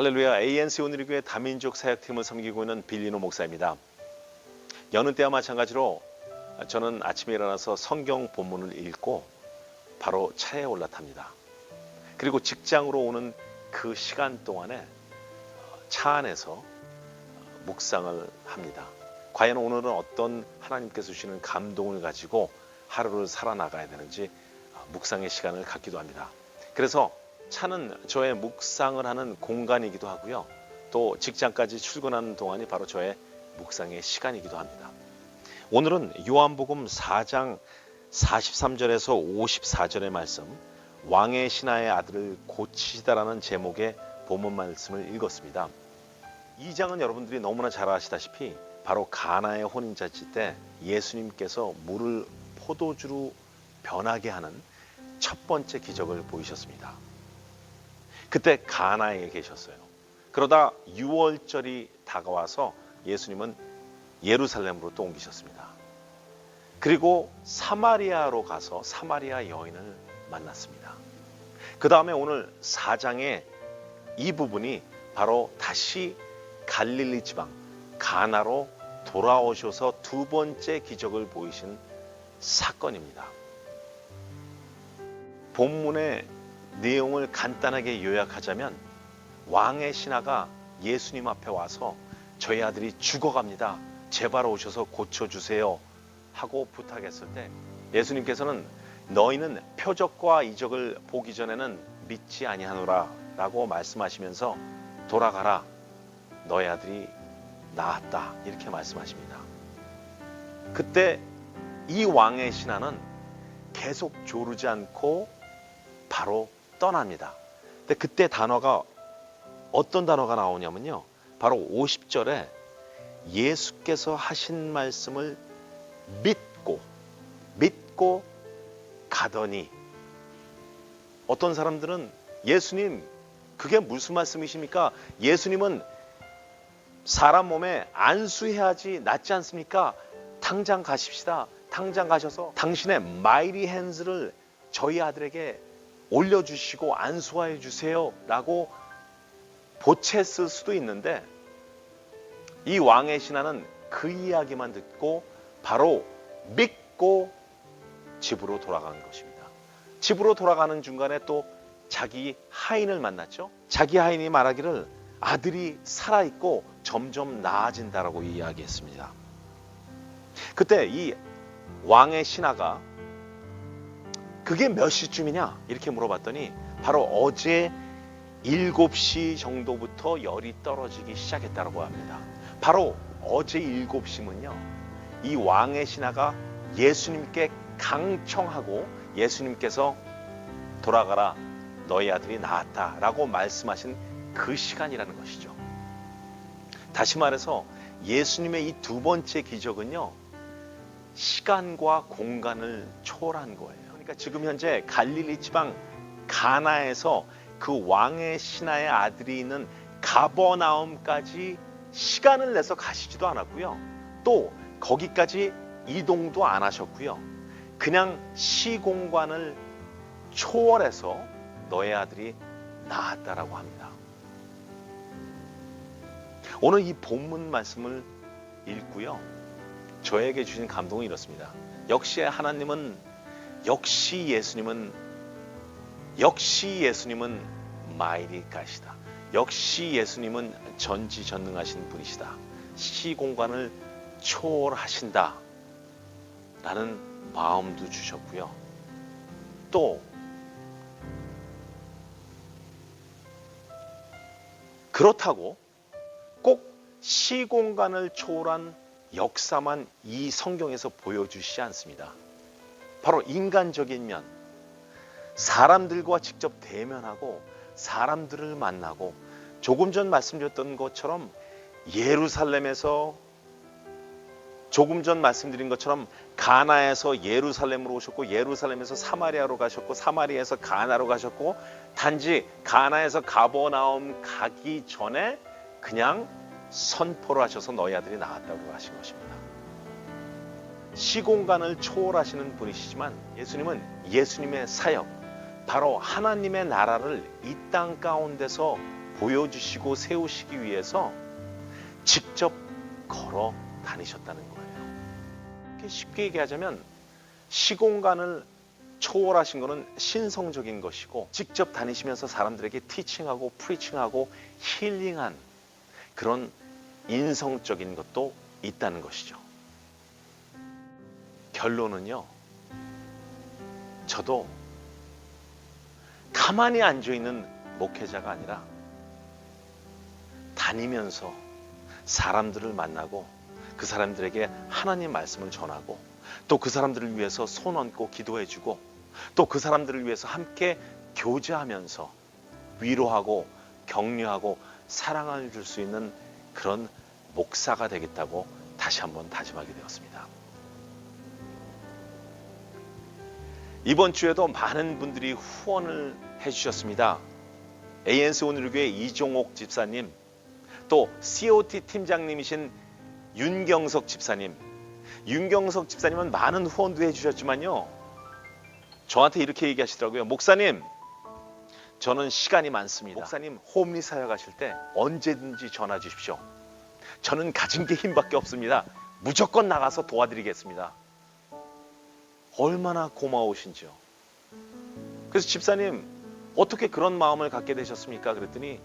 할렐루야 ANC 오늘교회 다민족 사역팀을 섬기고 있는 빌리노 목사입니다. 여느 때와 마찬가지로 저는 아침에 일어나서 성경 본문을 읽고 바로 차에 올라탑니다. 그리고 직장으로 오는 그 시간 동안에 차 안에서 묵상을 합니다. 과연 오늘은 어떤 하나님께서 주시는 감동을 가지고 하루를 살아나가야 되는지 묵상의 시간을 갖기도 합니다. 그래서 차는 저의 묵상을 하는 공간이기도 하고요. 또 직장까지 출근하는 동안이 바로 저의 묵상의 시간이기도 합니다. 오늘은 요한복음 4장 43절에서 54절의 말씀 왕의 신하의 아들을 고치시다라는 제목의 본문 말씀을 읽었습니다. 이 장은 여러분들이 너무나 잘 아시다시피 바로 가나의 혼인잔치 때 예수님께서 물을 포도주로 변하게 하는 첫 번째 기적을 보이셨습니다. 그때 가나에 계셨어요. 그러다 6월절이 다가와서 예수님은 예루살렘으로 또 옮기셨습니다. 그리고 사마리아로 가서 사마리아 여인을 만났습니다. 그 다음에 오늘 4장의 이 부분이 바로 다시 갈릴리 지방 가나로 돌아오셔서 두 번째 기적을 보이신 사건입니다. 본문의 내용을 간단하게 요약하자면 왕의 신하가 예수님 앞에 와서 저희 아들이 죽어갑니다. 제발 오셔서 고쳐주세요. 하고 부탁했을 때 예수님께서는 너희는 표적과 이적을 보기 전에는 믿지 아니하노라 라고 말씀하시면서 돌아가라. 너희 아들이 나았다. 이렇게 말씀하십니다. 그때 이 왕의 신하는 계속 조르지 않고 바로 떠납니다. 근데 그때 단어가 어떤 단어가 나오냐면요. 바로 50절에 예수께서 하신 말씀을 믿고 믿고 가더니 어떤 사람들은 예수님 그게 무슨 말씀이십니까? 예수님은 사람 몸에 안수해야지 낫지 않습니까? 당장 가십시다. 당장 가셔서 당신의 마이리 핸즈를 저희 아들에게 올려주시고 안수하여 주세요. 라고 보챘을 수도 있는데 이 왕의 신하는 그 이야기만 듣고 바로 믿고 집으로 돌아가는 것입니다. 집으로 돌아가는 중간에 또 자기 하인을 만났죠. 자기 하인이 말하기를 아들이 살아있고 점점 나아진다라고 이야기했습니다. 그때 이 왕의 신하가 그게 몇 시쯤이냐 이렇게 물어봤더니 바로 어제 7시 정도부터 열이 떨어지기 시작했다고 합니다. 바로 어제 7시면요. 이 왕의 신하가 예수님께 강청하고 예수님께서 돌아가라 너희 아들이 나았다라고 말씀하신 그 시간이라는 것이죠. 다시 말해서 예수님의 이 두 번째 기적은요. 시간과 공간을 초월한 거예요. 그러니까 지금 현재 갈릴리 지방 가나에서 그 왕의 신하의 아들이 있는 가버나움까지 시간을 내서 가시지도 않았고요. 또 거기까지 이동도 안 하셨고요. 그냥 시공간을 초월해서 너의 아들이 나았다라고 합니다. 오늘 이 본문 말씀을 읽고요. 저에게 주신 감동은 이렇습니다. 역시 하나님은 역시 예수님은 역시 예수님은 마이리가시다. 역시 예수님은 전지전능하신 분이시다. 시공간을 초월하신다. 라는 마음도 주셨고요. 또 그렇다고 꼭 시공간을 초월한 역사만 이 성경에서 보여주시지 않습니다. 바로 인간적인 면, 사람들과 직접 대면하고 사람들을 만나고 조금 전 말씀드렸던 것처럼 예루살렘에서 조금 전 말씀드린 것처럼 가나에서 예루살렘으로 오셨고 예루살렘에서 사마리아로 가셨고 사마리아에서 가나로 가셨고 단지 가나에서 가버나움 가기 전에 그냥 선포를 하셔서 너희 아들이 나았다고 하신 것입니다. 시공간을 초월하시는 분이시지만 예수님은 예수님의 사역, 바로 하나님의 나라를 이 땅 가운데서 보여주시고 세우시기 위해서 직접 걸어 다니셨다는 거예요. 쉽게 얘기하자면 시공간을 초월하신 것은 신성적인 것이고 직접 다니시면서 사람들에게 티칭하고 프리칭하고 힐링한 그런 인성적인 것도 있다는 것이죠. 결론은요. 저도 가만히 앉아 있는 목회자가 아니라 다니면서 사람들을 만나고 그 사람들에게 하나님 말씀을 전하고 또 그 사람들을 위해서 손 얹고 기도해 주고 또 그 사람들을 위해서 함께 교제하면서 위로하고 격려하고 사랑을 줄 수 있는 그런 목사가 되겠다고 다시 한번 다짐하게 되었습니다. 이번 주에도 많은 분들이 후원을 해주셨습니다. ANC 오늘교회 이종옥 집사님, 또 COT 팀장님이신 윤경석 집사님, 윤경석 집사님은 많은 후원도 해주셨지만요. 저한테 이렇게 얘기하시더라고요. 목사님, 저는 시간이 많습니다. 목사님 홈리 사역하실 때 언제든지 전화 주십시오. 저는 가진 게 힘밖에 없습니다. 무조건 나가서 도와드리겠습니다. 얼마나 고마우신지요. 그래서 집사님 어떻게 그런 마음을 갖게 되셨습니까? 그랬더니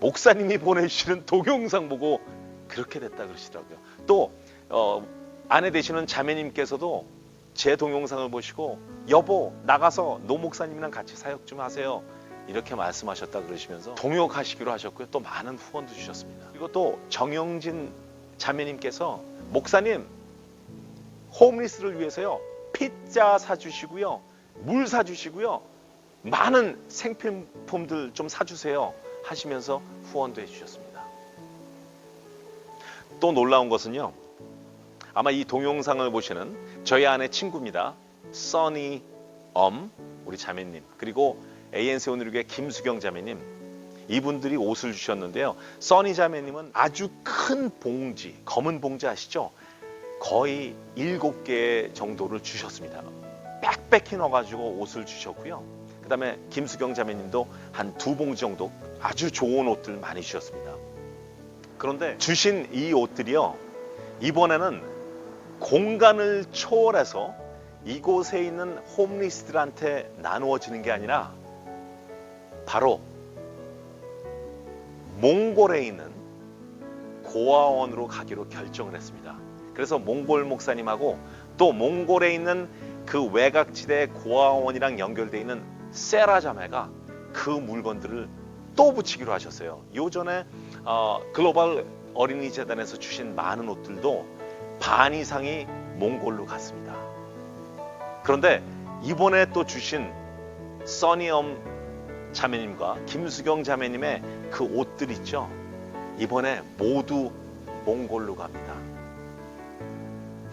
목사님이 보내주시는 동영상 보고 그렇게 됐다 그러시더라고요. 또 어, 아내 되시는 자매님께서도 제 동영상을 보시고 여보 나가서 노 목사님이랑 같이 사역 좀 하세요. 이렇게 말씀하셨다 그러시면서 동역하시기로 하셨고요. 또 많은 후원도 주셨습니다. 그리고 또 정영진 자매님께서 목사님 홈리스를 위해서요 피자 사주시고요 물 사주시고요 많은 생필품들 좀 사주세요 하시면서 후원도 해주셨습니다. 또 놀라운 것은요 아마 이 동영상을 보시는 저희 아내 친구입니다. 써니 엄 우리 자매님 그리고 ANC 오늘교회 김수경 자매님 이분들이 옷을 주셨는데요. 써니 자매님은 아주 큰 봉지 검은 봉지 아시죠? 거의 일곱 개 정도를 주셨습니다. 빽빽히 넣어가지고 옷을 주셨고요. 그 다음에 김수경 자매님도 한 두 봉지 정도 아주 좋은 옷들 많이 주셨습니다. 그런데 주신 이 옷들이요. 이번에는 공간을 초월해서 이곳에 있는 홈리스들한테 나누어지는 게 아니라 바로 몽골에 있는 고아원으로 가기로 결정을 했습니다. 그래서 몽골 목사님하고 또 몽골에 있는 그 외곽지대 고아원이랑 연결되어 있는 세라 자매가 그 물건들을 또 붙이기로 하셨어요. 요전에 어, 글로벌 어린이 재단에서 주신 많은 옷들도 반 이상이 몽골로 갔습니다. 그런데 이번에 또 주신 써니엄 자매님과 김수경 자매님의 그 옷들 있죠. 이번에 모두 몽골로 갑니다.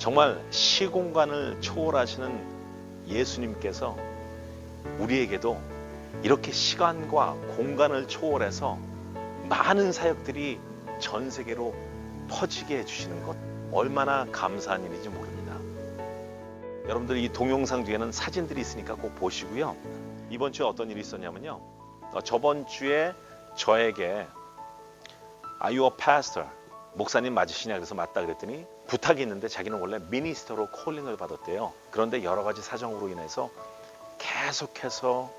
정말 시공간을 초월하시는 예수님께서 우리에게도 이렇게 시간과 공간을 초월해서 많은 사역들이 전 세계로 퍼지게 해주시는 것 얼마나 감사한 일인지 모릅니다. 여러분들 이 동영상 뒤에는 사진들이 있으니까 꼭 보시고요. 이번 주에 어떤 일이 있었냐면요. 어, 저번 주에 저에게 Are you a pastor? 목사님 맞으시냐 그래서 맞다 그랬더니 부탁이 있는데 자기는 원래 미니스터로 콜링을 받았대요. 그런데 여러 가지 사정으로 인해서 계속해서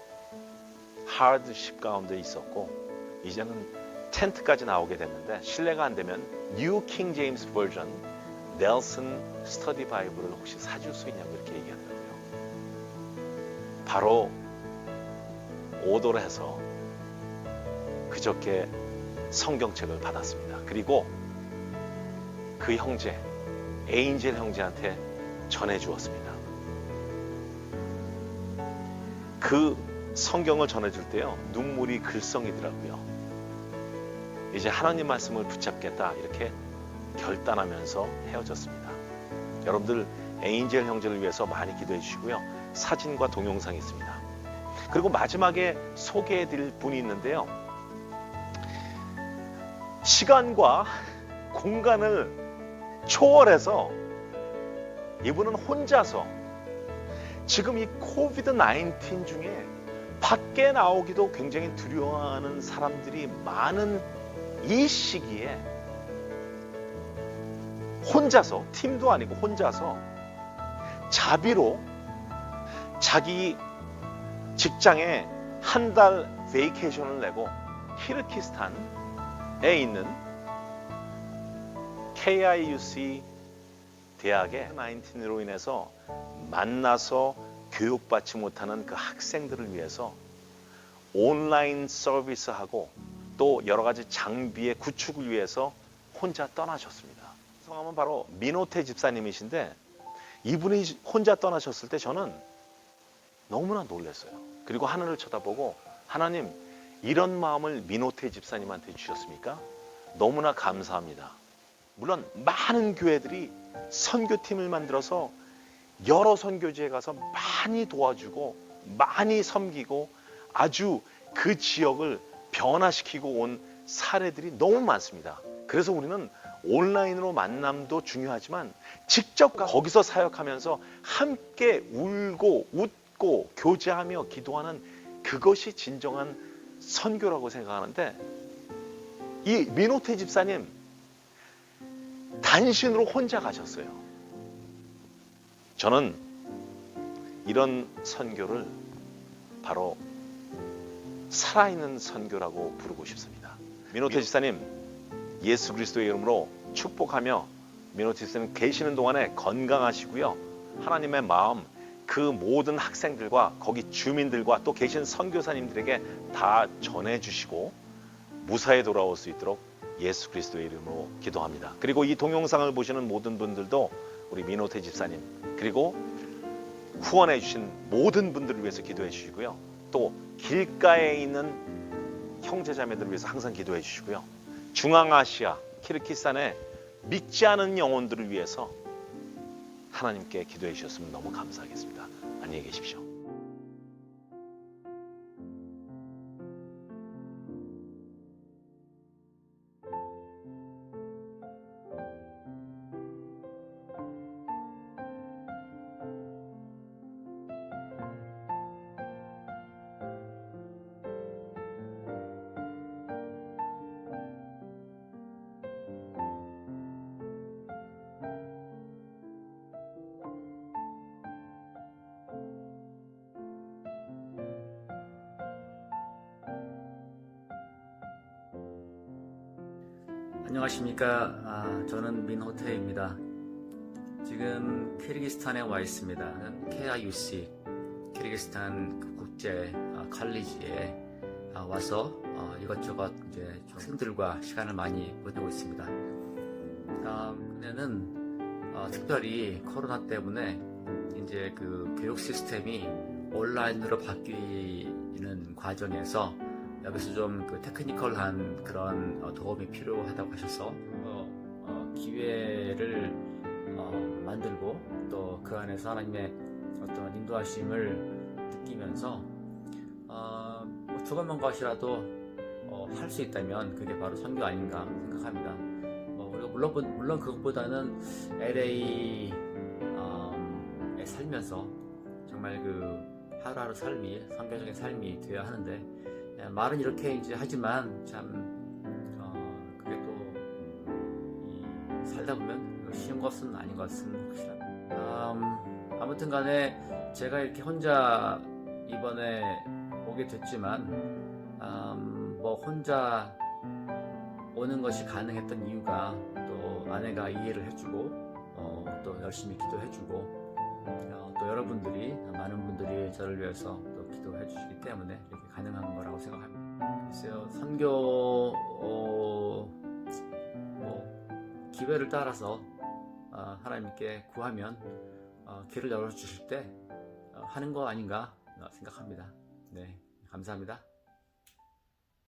하드십 가운데 있었고 이제는 텐트까지 나오게 됐는데 신뢰가 안 되면 뉴 킹 제임스 버전 넬슨 스터디 바이블을 혹시 사줄 수 있냐고 이렇게 얘기하더라고요. 바로 오도를 해서 그저께 성경책을 받았습니다. 그리고 그 형제, 에인젤 형제한테 전해 주었습니다. 그 성경을 전해줄 때요, 눈물이 글썽이더라고요. 이제 하나님 말씀을 붙잡겠다, 이렇게 결단하면서 헤어졌습니다. 여러분들, 에인젤 형제를 위해서 많이 기도해 주시고요. 사진과 동영상이 있습니다. 그리고 마지막에 소개해 드릴 분이 있는데요. 시간과 공간을 초월해서 이분은 혼자서 지금 이 코비드 19 중에 밖에 나오기도 굉장히 두려워하는 사람들이 많은 이 시기에 혼자서 팀도 아니고 혼자서 자비로 자기 직장에 한 달 베이케이션을 내고 키르키스탄에 있는 KIUC 대학의 19으로 인해서 만나서 교육받지 못하는 그 학생들을 위해서 온라인 서비스하고 또 여러 가지 장비의 구축을 위해서 혼자 떠나셨습니다. 성함은 바로 민호태 집사님이신데 이분이 혼자 떠나셨을 때 저는 너무나 놀랐어요. 그리고 하늘을 쳐다보고 하나님 이런 마음을 민호태 집사님한테 주셨습니까? 너무나 감사합니다. 물론 많은 교회들이 선교팀을 만들어서 여러 선교지에 가서 많이 도와주고 많이 섬기고 아주 그 지역을 변화시키고 온 사례들이 너무 많습니다. 그래서 우리는 온라인으로 만남도 중요하지만 직접 거기서 사역하면서 함께 울고 웃고 교제하며 기도하는 그것이 진정한 선교라고 생각하는데 이 민호태 집사님 단신으로 혼자 가셨어요. 저는 이런 선교를 바로 살아있는 선교라고 부르고 싶습니다. 민호태 집사님, 예수 그리스도의 이름으로 축복하며 민호태 집사님 계시는 동안에 건강하시고요. 하나님의 마음 그 모든 학생들과 거기 주민들과 또 계신 선교사님들에게 다 전해주시고 무사히 돌아올 수 있도록 예수 그리스도의 이름으로 기도합니다. 그리고 이 동영상을 보시는 모든 분들도 우리 민호태 집사님 그리고 후원해 주신 모든 분들을 위해서 기도해 주시고요. 또 길가에 있는 형제자매들을 위해서 항상 기도해 주시고요. 중앙아시아 키르키스탄의 믿지 않은 영혼들을 위해서 하나님께 기도해 주셨으면 너무 감사하겠습니다. 안녕히 계십시오. 안녕하십니까. 아, 저는 민호태입니다. 지금 키르기스탄에 와 있습니다. KIUC, 키르기스탄 그 국제 아, 칼리지에 아, 와서 어, 이것저것 이제 학생들과 시간을 많이 보내고 있습니다. 아, 근데는 어, 특별히 코로나 때문에 이제 그 교육 시스템이 온라인으로 바뀌는 과정에서 여기서 좀 그 테크니컬한 그런 어, 도움이 필요하다고 하셔서 어, 어, 기회를 어, 만들고 또 그 안에서 하나님의 어떤 인도하심을 느끼면서 어, 뭐 조금만 것이라도 어, 할 수 있다면 그게 바로 선교 아닌가 생각합니다. 뭐 우리가 물론 물론 그것보다는 LA 음, 에 살면서 정말 그 하루하루 삶이 선교적인 삶이 되어야 하는데 예, 말은 이렇게 이제 하지만 참 어, 그게 또이 살다 보면 쉬운 것은 아닌 것은 확실합니다. 음, 아무튼간에 제가 이렇게 혼자 이번에 오게 됐지만 음, 뭐 혼자 오는 것이 가능했던 이유가 또 아내가 이해를 해주고 어, 또 열심히 기도해주고 어, 또 여러분들이 많은 분들이 저를 위해서 또 기도해 주시기 때문에 가능한 거라고 생각합니다. 글쎄요, 선교 어, 뭐 기회를 따라서 어, 하나님께 구하면 어, 길을 열어 주실 때 어, 하는 거 아닌가 생각합니다. 네, 감사합니다.